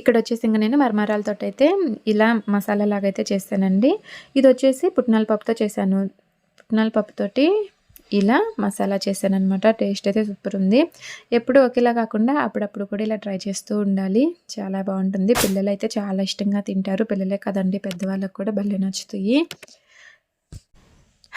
ఇక్కడ వచ్చేసి ఇంకా నేను మరమరాలతో అయితే ఇలా మసాలా లాగా అయితే చేస్తానండి. ఇది వచ్చేసి పుట్నాల పప్పుతో చేశాను. పుట్నాల పప్పుతోటి ఇలా మసాలా చేశాను అనమాట టేస్ట్ అయితే సూపర్ ఉంది ఎప్పుడు ఒకేలా కాకుండా అప్పుడప్పుడు కూడా ఇలా ట్రై చేస్తూ ఉండాలి. చాలా బాగుంటుంది పిల్లలు అయితే చాలా ఇష్టంగా తింటారు. పిల్లలే కదండి పెద్దవాళ్ళకు కూడా భలే నచ్చుతాయి.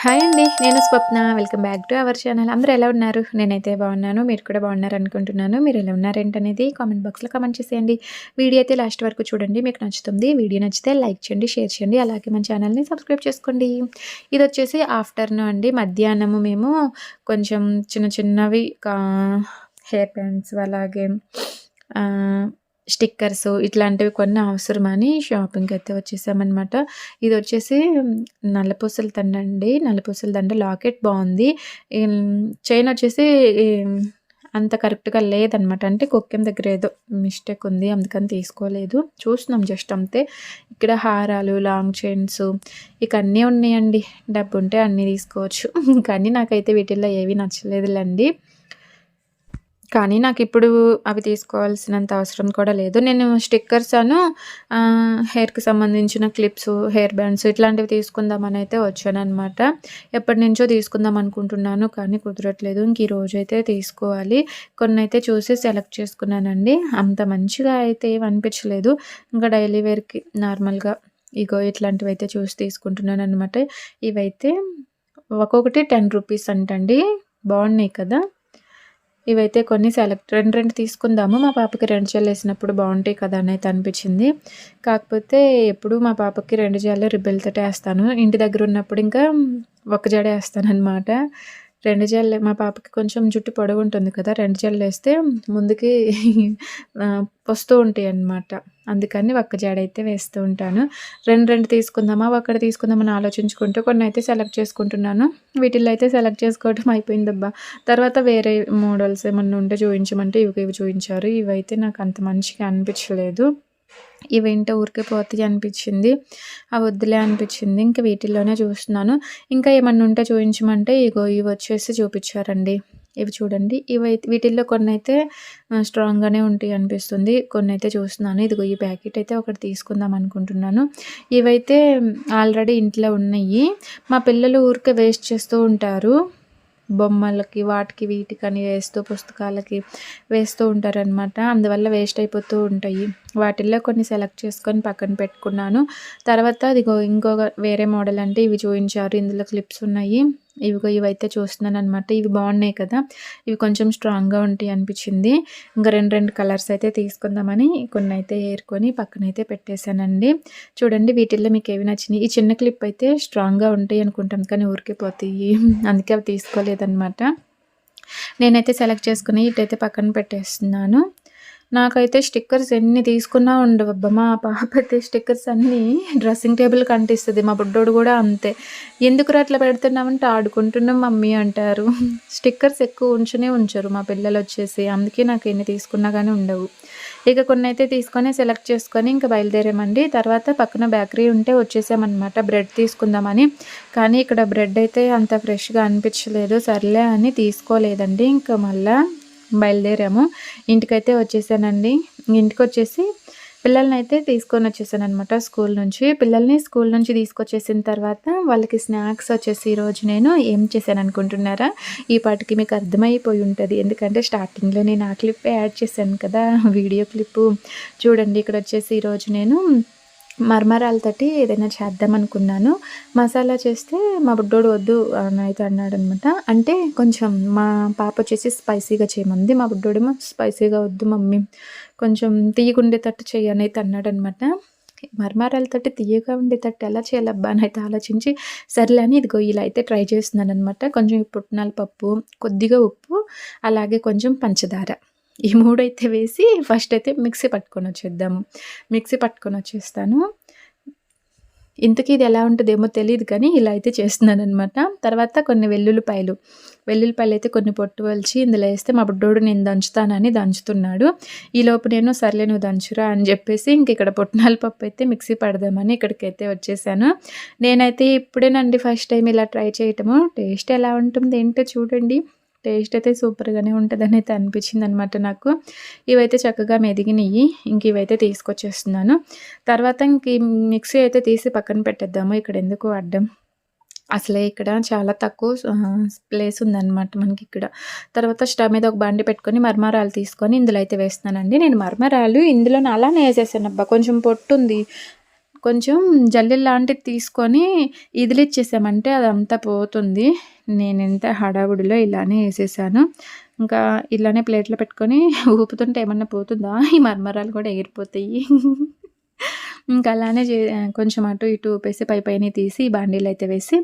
హాయ్ అండి నేను Swapna. Welcome back to our channel. అందరూ ఎలా ఉన్నారు? నేనైతే బాగున్నాను మీరు కూడా బాగున్నారు అనుకుంటున్నాను మీరు ఎలా ఉన్నారేంటనేది కామెంట్ బాక్స్లో కమెంట్ చేసేయండి. వీడియో అయితే లాస్ట్ వరకు చూడండి మీకు నచ్చుతుంది. వీడియో నచ్చితే లైక్ చేయండి షేర్ చేయండి అలాగే మన ఛానల్ని సబ్స్క్రైబ్ చేసుకోండి. ఇది వచ్చేసి ఆఫ్టర్నూన్ అండి. మధ్యాహ్నము మేము కొంచెం చిన్న చిన్నవి హెయిర్ బ్యాండ్స్ అలాగే స్టిక్కర్స్ ఇట్లాంటివి కొన్ని అవసరమని షాపింగ్కి అయితే వచ్చేసామన్నమాట. ఇది వచ్చేసి నల్లపూసల దండ అండి. నల్లపూసల దండ లాకెట్ బాగుంది. చైన్ వచ్చేసి అంత కరెక్ట్గా లేదనమాట అంటే కొక్కెం దగ్గర ఏదో మిస్టేక్ ఉంది అందుకని తీసుకోలేదు. చూస్తున్నాం జస్ట్ అంతే. ఇక్కడ హారాలు లాంగ్ చైన్స్ ఇక అన్నీ ఉన్నాయండి. డబ్బు ఉంటే అన్నీ తీసుకోవచ్చు. కానీ నాకైతే వీటిల్లో ఏవి నచ్చలేదులేండి. కానీ నాకు ఇప్పుడు అవి తీసుకోవాల్సినంత అవసరం కూడా లేదు. నేను స్టిక్కర్స్ అను హెయిర్కి సంబంధించిన క్లిప్స్ హెయిర్ బ్యాండ్స్ ఇట్లాంటివి తీసుకుందామని అయితే వచ్చాను అనమాట ఎప్పటి నుంచో తీసుకుందాం అనుకుంటున్నాను కానీ కుదరట్లేదు. ఇంక ఈ రోజు అయితే తీసుకోవాలి. కొన్ని అయితే చూసి సెలెక్ట్ చేసుకున్నానండి. అంత మంచిగా అయితే ఏమి అనిపించలేదు. ఇంకా డైలీ వేర్కి నార్మల్గా ఇగో ఇట్లాంటివి అయితే చూసి తీసుకుంటున్నాను అనమాట ఇవైతే ఒక్కొక్కటి టెన్ రూపీస్ అంటండి. బాగున్నాయి కదా? ఇవైతే కొన్ని సెలెక్ట్ రెండు రెండు తీసుకుందాము. మా పాపకి రెండు జల్లు వేసినప్పుడు బాగుంటాయి కదా అని అయితే అనిపించింది. కాకపోతే ఎప్పుడు మా పాపకి రెండు జల్లు రిబ్బెల్తో వేస్తాను. ఇంటి దగ్గర ఉన్నప్పుడు ఇంకా ఒక జడ వేస్తాను అనమాట రెండు జల్లు మా పాపకి కొంచెం జుట్టు పొడవు ఉంటుంది కదా రెండు జల్లు వేస్తే ముందుకి వస్తూ ఉంటాయి అన్నమాట. అందుకని ఒక్క జాడ అయితే వేస్తూ ఉంటాను. రెండు రెండు తీసుకుందామా ఒక్కడ తీసుకుందామని ఆలోచించుకుంటూ కొన్ని అయితే సెలెక్ట్ చేసుకుంటున్నాను. వీటిల్లో అయితే సెలెక్ట్ చేసుకోవటం అయిపోయిందబ్బా. తర్వాత వేరే మోడల్స్ ఏమన్నా ఉంటే చూపించమంటే ఇవి ఇవి చూపించారు. ఇవైతే నాకు అంత మంచిగా అనిపించలేదు. ఇవేంటో ఊరికే పోతాయి అనిపించింది. ఆ వద్దులే అనిపించింది. ఇంకా వీటిల్లోనే చూస్తున్నాను. ఇంకా ఏమన్నా ఉంటే చూపించమంటే ఇగో ఇవి వచ్చేసి చూపించారండి. ఇవి చూడండి. ఇవి వీటిల్లో కొన్ని అయితే స్ట్రాంగ్గానే ఉంటాయి అనిపిస్తుంది. కొన్ని అయితే చూస్తున్నాను. ఇదిగో ఈ ప్యాకెట్ అయితే ఒకటి తీసుకుందాం అనుకుంటున్నాను. ఇవైతే ఆల్రెడీ ఇంట్లో ఉన్నాయి. మా పిల్లలు ఊరికే వేస్ట్ చేస్తూ ఉంటారు. బొమ్మలకి వాటికి వీటికని వేస్తూ పుస్తకాలకి వేస్తూ ఉంటారనమాట అందువల్ల వేస్ట్ అయిపోతూ ఉంటాయి. వాటిల్లో కొన్ని సెలెక్ట్ చేసుకొని పక్కన పెట్టుకున్నాను. తర్వాత అదిగో ఇంకొక వేరే మోడల్ అంటే ఇవి చూపించారు. ఇందులో క్లిప్స్ ఉన్నాయి. ఇవిగో ఇవైతే చూస్తున్నాను అనమాట ఇవి బాగున్నాయి కదా. ఇవి కొంచెం స్ట్రాంగ్గా ఉంటాయి అనిపించింది. ఇంకా రెండు రెండు కలర్స్ అయితే తీసుకుందామని కొన్ని అయితే ఏరుకొని పక్కనైతే పెట్టేశానండి. చూడండి వీటిల్లో మీకు ఏవి నచ్చినాయి. ఈ చిన్న క్లిప్ అయితే స్ట్రాంగ్గా ఉంటాయి అనుకుంటాను కానీ ఊరికే పోతాయి. అందుకే అవి తీసుకోలేదన్నమాట. నేనైతే సెలెక్ట్ చేసుకుని ఇటైతే పక్కన పెట్టేస్తున్నాను. నాకైతే స్టిక్కర్స్ ఎన్ని తీసుకున్నా ఉండవబ్బా. మా పాప అయితే స్టిక్కర్స్ అన్నీ డ్రెస్సింగ్ టేబుల్ కంటిస్తుంది. మా బుడ్డోడు కూడా అంతే. ఎందుకురా అట్లా పెడుతున్నామంటే ఆడుకుంటున్నాం మమ్మీ అంటారు. స్టిక్కర్స్ ఎక్కువ ఉంచునే ఉంచరు మా పిల్లలు వచ్చేసి. అందుకే నాకు ఎన్ని తీసుకున్నా కానీ ఉండవు. ఇక కొన్ని అయితే తీసుకొని సెలెక్ట్ చేసుకొని ఇంకా బయలుదేరామండి. తర్వాత పక్కన బేకరీ ఉంటే వచ్చేసామన్నమాట. బ్రెడ్ తీసుకుందామని. కానీ ఇక్కడ బ్రెడ్ అయితే అంత ఫ్రెష్గా అనిపించలేదు. సర్లే అని తీసుకోలేదండి. ఇంకా మళ్ళీ బయలుదేరాము. ఇంటికైతే వచ్చేసానండి. ఇంటికి వచ్చేసి పిల్లల్ని అయితే తీసుకొని వచ్చేసాను అనమాట స్కూల్ నుంచి. పిల్లల్ని స్కూల్ నుంచి తీసుకొచ్చేసిన తర్వాత వాళ్ళకి స్నాక్స్ వచ్చేసి ఈరోజు నేను ఏం చేశాను అనుకుంటున్నారా ఈ పాటికి మీకు అర్థమైపోయి ఉంటుంది. ఎందుకంటే స్టార్టింగ్లో నేను ఆ క్లిప్ యాడ్ చేశాను కదా వీడియో క్లిప్పు. చూడండి ఇక్కడ వచ్చేసి ఈరోజు నేను మర్మరాలతోటి ఏదైనా చేద్దాం అనుకున్నాను మసాలా చేస్తే మా బుడ్డోడు వద్దు అని అయితే అన్నాడు అనమాట అంటే కొంచెం మా పాప వచ్చేసి స్పైసీగా చేయమంది మా బుడ్డోడేమో స్పైసీగా వద్దు మమ్మీ కొంచెం తీయకుండేటట్టు చేయని అయితే అన్నాడు అనమాట మర్మారాలతోటి తీయగా ఉండేటట్టు ఎలా చేయాలబ్బా అని అయితే ఆలోచించి సర్లే అని ఇదిగో ఇలా అయితే ట్రై చేస్తున్నాను అనమాట కొంచెం పుట్నాల పప్పు కొద్దిగా ఉప్పు అలాగే కొంచెం పంచదార. ఈ మూడైతే వేసి ఫస్ట్ అయితే మిక్సీ పట్టుకొని వచ్చేద్దాము. మిక్సీ పట్టుకొని వచ్చేస్తాను. ఇంతకీ ఇది ఎలా ఉంటుందేమో తెలియదు కానీ ఇలా అయితే చేస్తున్నాను అనమాట తర్వాత కొన్ని వెల్లుల్లిపాయలు. వెల్లుల్లిపాయలు అయితే కొన్ని పొట్టు వలిచి ఇందులో వేస్తే మా బుడ్డోడు నేను దంచుతానని దంచుతున్నాడు. ఈలోపు నేను సర్లే నువ్వు దంచురా అని చెప్పేసి ఇంక ఇక్కడ పుట్నాల పప్పు అయితే మిక్సీ పడదామని ఇక్కడికైతే వచ్చేసాను. నేనైతే ఇప్పుడేనండి ఫస్ట్ టైం ఇలా ట్రై చేయటము. టేస్ట్ ఎలా ఉంటుంది ఏంటో చూడండి. టేస్ట్ అయితే సూపర్గానే ఉంటుందని అయితే అనిపించింది అనమాట నాకు. ఇవైతే చక్కగా మెదిగినవి ఇంక ఇవైతే తీసుకొచ్చేస్తున్నాను. తర్వాత ఇంక మిక్సీ అయితే తీసి పక్కన పెట్టేద్దాము. ఇక్కడ ఎందుకు అడ్డం? అసలే ఇక్కడ చాలా తక్కువ ప్లేస్ ఉందన్నమాట మనకి ఇక్కడ. తర్వాత స్టవ్ మీద ఒక బండి పెట్టుకొని మర్మరాలు తీసుకొని ఇందులో అయితే వేస్తున్నానండి. నేను మర్మరాలు ఇందులో అలానే వేసేసాను. అబ్బా కొంచెం పొట్టు ఉంది. కొంచెం జల్లెలు లాంటిది తీసుకొని ఇదిలిచ్చేసామంటే అదంతా పోతుంది. నేను ఎంత హడావుడిలో ఇలానే వేసేసాను. ఇంకా ఇలానే ప్లేట్లో పెట్టుకొని ఊపుతుంటే ఏమన్నా పోతుందా? ఈ మర్మరాలు కూడా ఎగిరిపోతాయి. ఇంకా అలానే చే కొంచెం అటు ఇటు ఊపేసి పై పైన తీసి ఈ బాండీలు అయితే వేసి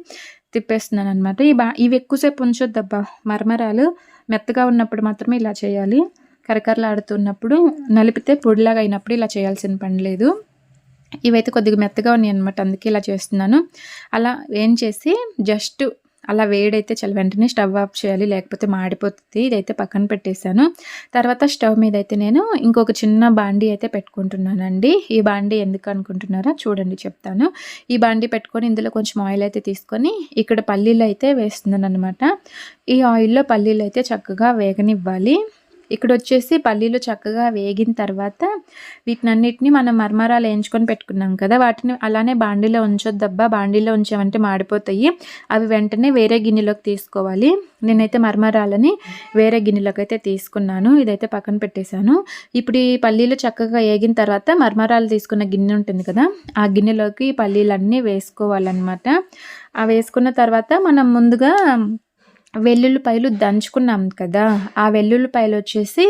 తిప్పేస్తున్నాను అనమాట ఈ బా ఇవి ఎక్కువసేపు ఉంచొద్దబ్బా. మర్మరాలు మెత్తగా ఉన్నప్పుడు మాత్రమే ఇలా చేయాలి. కరకరలాడుతున్నప్పుడు నలిపితే పొడిలాగా అయినప్పుడు ఇలా చేయాల్సిన పని లేదు. ఇవైతే కొద్దిగా మెత్తగా ఉన్నాయి అనమాట అందుకే ఇలా చేస్తున్నాను. అలా ఏం చేసి జస్ట్ అలా వేడైతే చాలా వెంటనే స్టవ్ ఆఫ్ చేయాలి లేకపోతే మాడిపోతుంది. ఇదైతే పక్కన పెట్టేశాను. తర్వాత స్టవ్ మీద అయితే నేను ఇంకొక చిన్న బాండీ అయితే పెట్టుకుంటున్నానండి. ఈ బాండీ ఎందుకు అనుకుంటున్నారా చూడండి చెప్తాను. ఈ బాండీ పెట్టుకొని ఇందులో కొంచెం ఆయిల్ అయితే తీసుకొని ఇక్కడ పల్లీలు అయితే వేస్తున్నాను అనమాట ఈ ఆయిల్లో పల్లీలు అయితే చక్కగా వేగనివ్వాలి. ఇక్కడ వచ్చేసి పల్లీలు చక్కగా వేగిన తర్వాత వీటినన్నిటిని మనం మర్మరాలు వేయించుకొని పెట్టుకున్నాం కదా వాటిని అలానే బాండీలో ఉంచొద్దబ్బా బాండీలో ఉంచామంటే మాడిపోతాయి. అవి వెంటనే వేరే గిన్నెలోకి తీసుకోవాలి. నేనైతే మర్మరాలని వేరే గిన్నెలోకి అయితే తీసుకున్నాను. ఇదైతే పక్కన పెట్టేశాను. ఇప్పుడు ఈ పల్లీలు చక్కగా వేగిన తర్వాత మర్మరాలు తీసుకున్న గిన్నె ఉంటుంది కదా ఆ గిన్నెలోకి పల్లీలన్నీ వేసుకోవాలన్నమాట. ఆ వేసుకున్న తర్వాత మనం ముందుగా వెల్లుల్లిపాయలు దంచుకున్నాం కదా ఆ వెల్లుల్లిపాయలు వచ్చేసి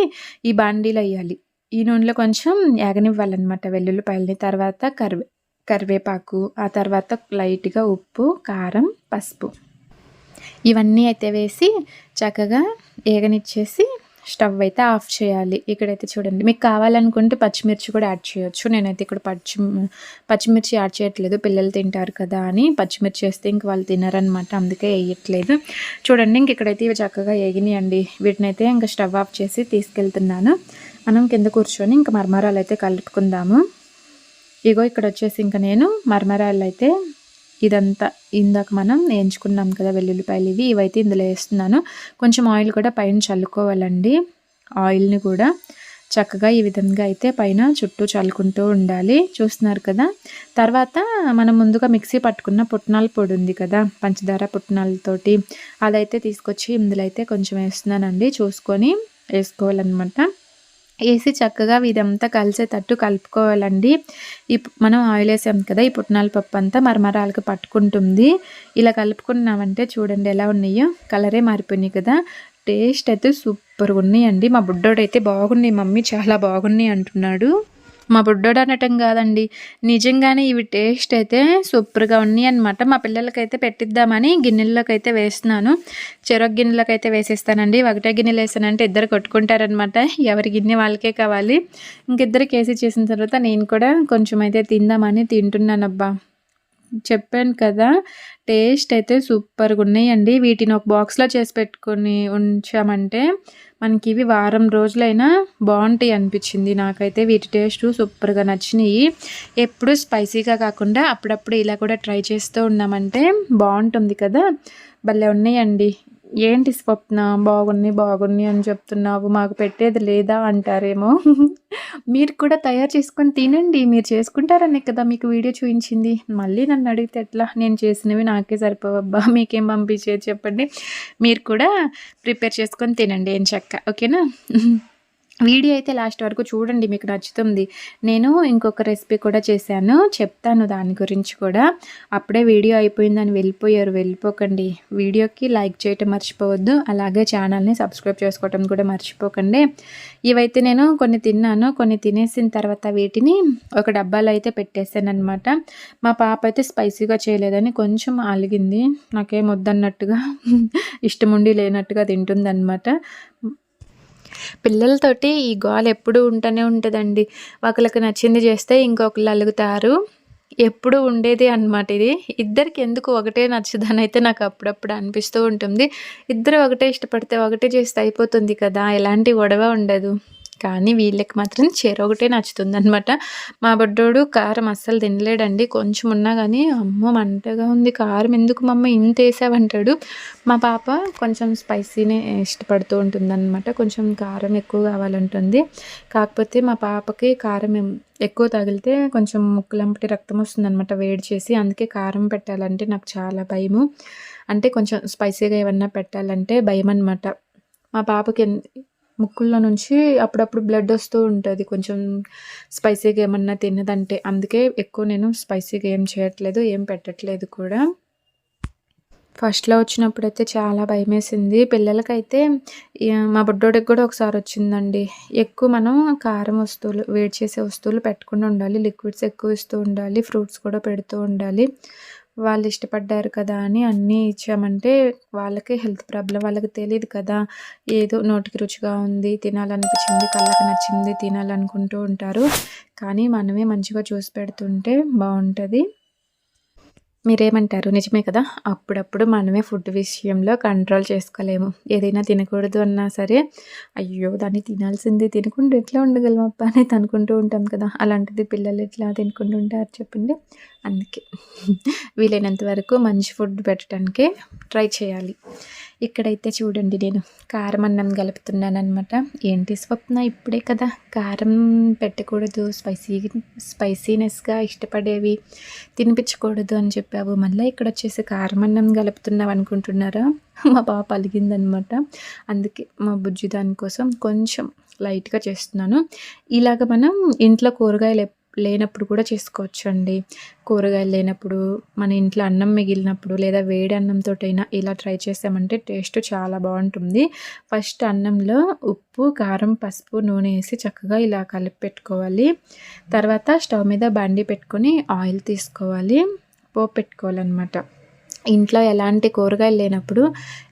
ఈ బాండీలో వేయాలి. ఈ నూనెలో కొంచెం యాగనివ్వాలన్నమాట వెల్లుల్లిపాయలని. తర్వాత కరివే కరివేపాకు ఆ తర్వాత లైట్గా ఉప్పు కారం పసుపు. ఇవన్నీ అయితే వేసి చక్కగా ఏగనిచ్చేసి స్టవ్ అయితే ఆఫ్ చేయాలి. ఇక్కడైతే చూడండి మీకు కావాలనుకుంటే పచ్చిమిర్చి కూడా యాడ్ చేయొచ్చు. నేనైతే ఇక్కడ పచ్చి పచ్చిమిర్చి యాడ్ చేయట్లేదు. పిల్లలు తింటారు కదా అని పచ్చిమిర్చి వేస్తే ఇంక వాళ్ళు తినరనమాట అందుకే వేయట్లేదు. చూడండి ఇంక ఇక్కడైతే ఇవి చక్కగా వేగినాయండి. వీటిని అయితే ఇంకా స్టవ్ ఆఫ్ చేసి తీసుకెళ్తున్నాను. మనం కింద కూర్చొని ఇంకా మర్మరాలు అయితే కలుపుకుందాము. ఇగో ఇక్కడ వచ్చేసి ఇంకా నేను మర్మరాలు అయితే ఇదంతా ఇందాక మనం వేయించుకున్నాం కదా వెల్లుల్లిపాయలు ఇవి. ఇవైతే ఇందులో వేస్తున్నాను. కొంచెం ఆయిల్ కూడా పైన చల్లుకోవాలండి. ఆయిల్ని కూడా చక్కగా ఈ విధంగా అయితే పైన చుట్టూ చల్లుకుంటూ ఉండాలి. చూస్తున్నారు కదా? తర్వాత మనం ముందుగా మిక్సీ పట్టుకున్న పుట్నాల పొడి ఉంది కదా? పంచదార పుట్నాలతోటి. అదైతే తీసుకొచ్చి ఇందులో అయితే కొంచెం వేస్తున్నానండి. చూసుకొని వేసుకోవాలన్నమాట. వేసి చక్కగా ఇదంతా కలిసేటట్టు కలుపుకోవాలండి. ఈ మనం ఆయిల్ వేసాం కదా ఈ పుట్నాల పప్పు అంతా మరమరాలకు పట్టుకుంటుంది. ఇలా కలుపుకున్నామంటే చూడండి ఎలా ఉన్నాయో. కలరే మారిపోయినాయి కదా. టేస్ట్ అయితే సూపర్గా ఉన్నాయండి. మా బుడ్డోడైతే బాగున్నాయి మమ్మీ చాలా బాగున్నాయి అంటున్నాడు. మా బుడ్డోడు అనటం కాదండి. నిజంగానే ఇవి టేస్ట్ అయితే సూపర్గా ఉన్నాయి అనమాట మా పిల్లలకైతే పెట్టిద్దామని గిన్నెల్లోకి అయితే వేస్తున్నాను. చెరొక గిన్నెలోకి అయితే వేసేస్తానండి. ఒకటే గిన్నెలు వేసానంటే ఇద్దరు కొట్టుకుంటారనమాట ఎవరి గిన్నె వాళ్ళకే కావాలి. ఇంకిద్దరు కేసీ చేసిన తర్వాత నేను కూడా కొంచెం అయితే తిందామని తింటున్నాను అబ్బా చెప్పాను కదా టేస్ట్ అయితే సూపర్గా ఉన్నాయండి. వీటిని ఒక బాక్స్లో చేసి పెట్టుకొని ఉంచామంటే మనకి ఇవి వారం రోజులైనా బాగుంటాయి అనిపించింది. నాకైతే వీటి టేస్ట్ సూపర్గా నచ్చినాయి. ఎప్పుడు స్పైసీగా కాకుండా అప్పుడప్పుడు ఇలా కూడా ట్రై చేస్తూ ఉన్నామంటే బాగుంటుంది కదా. భలే ఉన్నాయండి. ఏంటి స్వప్న? బాగుంది బాగుంది అని చెప్తున్నావు. మాకు పెట్టేది లేదా? అంటారేమో. మీరు కూడా తయారు చేసుకొని తినండి. మీరు చేసుకుంటారనే కదా మీకు వీడియో చూపించింది. మళ్ళీ నన్ను అడిగితే ఎట్లా? నేను చేసినవి నాకే సరిపోవబ్బా. మీకేం పంపించేది చెప్పండి. మీరు కూడా ప్రిపేర్ చేసుకొని తినండి ఏం చెక్క. ఓకేనా? వీడియో అయితే లాస్ట్ వరకు చూడండి మీకు నచ్చుతుంది. నేను ఇంకొక రెసిపీ కూడా చేశాను. చెప్తాను దాని గురించి కూడా. అప్పుడే వీడియో అయిపోయిందని వెళ్ళిపోయారు. వెళ్ళిపోకండి. వీడియోకి లైక్ చేయటం మర్చిపోవద్దు. అలాగే ఛానల్ని సబ్స్క్రైబ్ చేసుకోవటం కూడా మర్చిపోకండి. ఇవైతే నేను కొన్ని తిన్నాను. కొన్ని తినేసిన తర్వాత వీటిని ఒక డబ్బాలో అయితే పెట్టేశాను అనమాట మా పాప అయితే స్పైసీగా చేయలేదని కొంచెం అలిగింది నాకేం వద్దన్నట్టుగా ఇష్టముండి లేనట్టుగా తింటుందన్నమాట. పిల్లలతోటి ఈ గోల ఎప్పుడు ఉంటూనే ఉంటుందండి. ఒకళ్ళకి నచ్చింది చేస్తే ఇంకొకళ్ళు అలుగుతారు. ఎప్పుడు ఉండేది అనమాట ఇది. ఇద్దరికి ఎందుకు ఒకటే నచ్చదని అయితే నాకు అప్పుడప్పుడు అనిపిస్తూ ఉంటుంది. ఇద్దరు ఒకటే ఇష్టపడితే ఒకటే చేస్తే అయిపోతుంది కదా. ఎలాంటి గొడవ ఉండదు. కానీ వీళ్ళకి మాత్రం చీర ఒకటే నచ్చుతుంది నచ్చుతుందనమాట మా బొడ్డోడు కారం అస్సలు తినలేడండి. కొంచెం ఉన్నా కానీ అమ్మ మంటగా ఉంది. కారం ఎందుకు మమ్మ ఇంత వేసావంటాడు. మా పాప కొంచెం స్పైసీనే ఇష్టపడుతూ ఉంటుందన్నమాట. కొంచెం కారం ఎక్కువ కావాలంటుంది. కాకపోతే మా పాపకి కారం ఎక్కువ తగిలితే కొంచెం ముక్కులంపటి రక్తం వస్తుందన్నమాట వేడి చేసి. అందుకే కారం పెట్టాలంటే నాకు చాలా భయము. అంటే కొంచెం స్పైసీగా ఏమన్నా పెట్టాలంటే భయం అనమాట మా పాపకి ముక్కుల్లో నుంచి అప్పుడప్పుడు బ్లడ్ వస్తూ ఉంటుంది. కొంచెం స్పైసీగా ఏమన్నా తిన్నదంటే అందుకే ఎక్కువ నేను స్పైసీగా ఏం చేయట్లేదు ఏం పెట్టట్లేదు కూడా. ఫస్ట్లో వచ్చినప్పుడైతే చాలా భయమేసింది. పిల్లలకైతే మా బుడ్డోడికి కూడా ఒకసారి వచ్చిందండి. ఎక్కువ మనం కారం వస్తువులు వేడి చేసే వస్తువులు పెట్టకుండా ఉండాలి. లిక్విడ్స్ ఎక్కువ ఇస్తూ ఉండాలి. ఫ్రూట్స్ కూడా పెడుతూ ఉండాలి. వాళ్ళు ఇష్టపడ్డారు కదా అని అన్నీ ఇచ్చామంటే వాళ్ళకి హెల్త్ ప్రాబ్లం వాళ్ళకి తెలియదు కదా. ఏదో నోటికి రుచిగా ఉంది తినాలనిపించింది కళ్ళకి నచ్చింది తినాలనుకుంటూ ఉంటారు. కానీ మనమే మంచిగా చూసి పెడుతుంటే బాగుంటుంది. మీరేమంటారు? నిజమే కదా. అప్పుడప్పుడు మనమే ఫుడ్ విషయంలో కంట్రోల్ చేసుకోలేము. ఏదైనా తినకూడదు అన్నా సరే అయ్యో దాన్ని తినాల్సిందే తినకుండా ఎట్లా ఉండగలం అప్ప అని అనుకుంటూ ఉంటాం కదా. అలాంటిది పిల్లలు ఎట్లా తినుకుంటూ ఉంటారు చెప్పండి. అందుకే. వీలైనంత వరకు మంచి ఫుడ్ పెట్టడానికే ట్రై చేయాలి. ఇక్కడైతే చూడండి నేను కారం అన్నం కలుపుతున్నాను అనమాట ఏంటి స్వప్న ఇప్పుడే కదా? కారం పెట్టకూడదు స్పైసీ స్పైసీనెస్గా ఇష్టపడేవి తినిపించకూడదు అని చెప్పావు. మళ్ళీ ఇక్కడ వచ్చేసి కారం అన్నం కలుపుతున్నావు అనుకుంటున్నారా? మా పాప అలిగిందనమాట అందుకే మా బుజ్జి దానికోసం కొంచెం లైట్గా చేస్తున్నాను. ఇలాగ మనం ఇంట్లో కూరగాయలు లేనప్పుడు కూడా చేసుకోవచ్చు అండి కూరగాయలు లేనప్పుడు మన ఇంట్లో అన్నం మిగిలినప్పుడు లేదా వేడి అన్నంతో అయినా ఇలా ట్రై చేసామంటే టేస్ట్ చాలా బాగుంటుంది. ఫస్ట్ అన్నంలో ఉప్పు కారం పసుపు నూనె వేసి చక్కగా ఇలా కలిపి పెట్టుకోవాలి. తర్వాత స్టవ్ మీద బండి పెట్టుకొని ఆయిల్ తీసుకోవాలి. పోపు పెట్టుకోవాలన్నమాట. ఇంట్లో ఎలాంటి కూరగాయలు లేనప్పుడు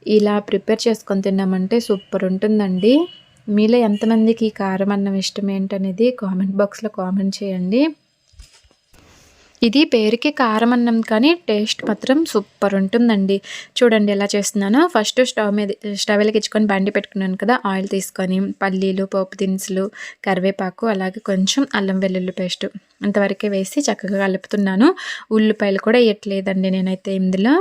ఇలా ప్రిపేర్ చేసుకొని తిన్నామంటే సూపర్ ఉంటుందండి. మీలో ఎంతమందికి ఈ కారం అన్నం ఇష్టం ఏంటనేది కామెంట్ బాక్స్లో కామెంట్ చేయండి. ఇది పేరుకి కారం అన్నం కానీ టేస్ట్ మాత్రం సూపర్ ఉంటుందండి. చూడండి ఎలా చేస్తున్నానో. ఫస్ట్ స్టవ్ మీద స్టవ్ వెలిగించుకొని బండి పెట్టుకున్నాను కదా ఆయిల్ తీసుకొని పల్లీలు పోపు దినుసులు కరివేపాకు అలాగే కొంచెం అల్లం వెల్లుల్లి పేస్ట్ అంతవరకే వేసి చక్కగా కలుపుతున్నాను. ఉల్లిపాయలు కూడా వేయట్లేదండి నేనైతే ఇందులో.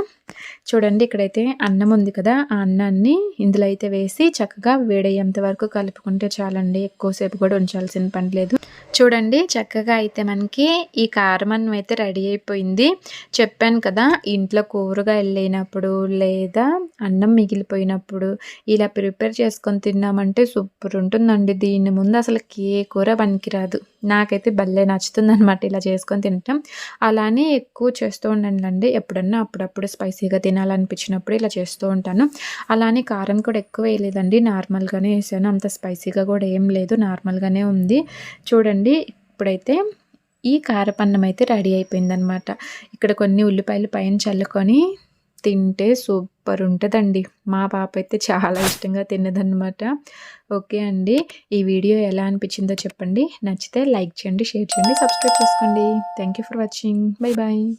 చూడండి ఇక్కడైతే అన్నం ఉంది కదా ఆ అన్నాన్ని ఇందులో అయితే వేసి చక్కగా వేడయ్యేంత వరకు కలుపుకుంటే చాలండి. ఎక్కువసేపు కూడా ఉంచాల్సిన పని లేదు. చూడండి చక్కగా అయితే మనకి ఈ కారం అన్నం అయితే రెడీ అయిపోయింది. చెప్పాను కదా ఇంట్లో కూరగాయలు లేనప్పుడు లేదా అన్నం మిగిలిపోయినప్పుడు ఇలా ప్రిపేర్ చేసుకొని తిన్నామంటే సూపర్ ఉంటుందండి. దీని ముందు అసలు ఏ కూర పనికిరాదు. నాకైతే భలే నచ్చుతుంది అనమాట ఇలా చేసుకొని తినటం. అలానే ఎక్కువ చేస్తూ ఉండండి. ఎప్పుడన్నా అప్పుడప్పుడు స్పైసీగా తినాలనిపించినప్పుడు ఇలా చేస్తూ ఉంటాను. అలానే కారం కూడా ఎక్కువ వేయలేదండి. నార్మల్గానే వేసాను. అంత స్పైసీగా కూడా ఏం లేదు. నార్మల్గానే ఉంది. చూడండి ఇప్పుడైతే ఈ కారపన్నం అయితే రెడీ అయిపోయిందనమాట ఇక్కడ కొన్ని ఉల్లిపాయలు పైన చల్లుకొని తింటే సూప్ సూపర్ ఉంటుందండి మా పాప అయితే చాలా ఇష్టంగా తిన్నదన్నమాట. ఓకే అండి. ఈ వీడియో ఎలా అనిపించిందో చెప్పండి. నచ్చితే లైక్ చేయండి షేర్ చేయండి సబ్స్క్రైబ్ చేసుకోండి. Thank you for watching. Bye bye.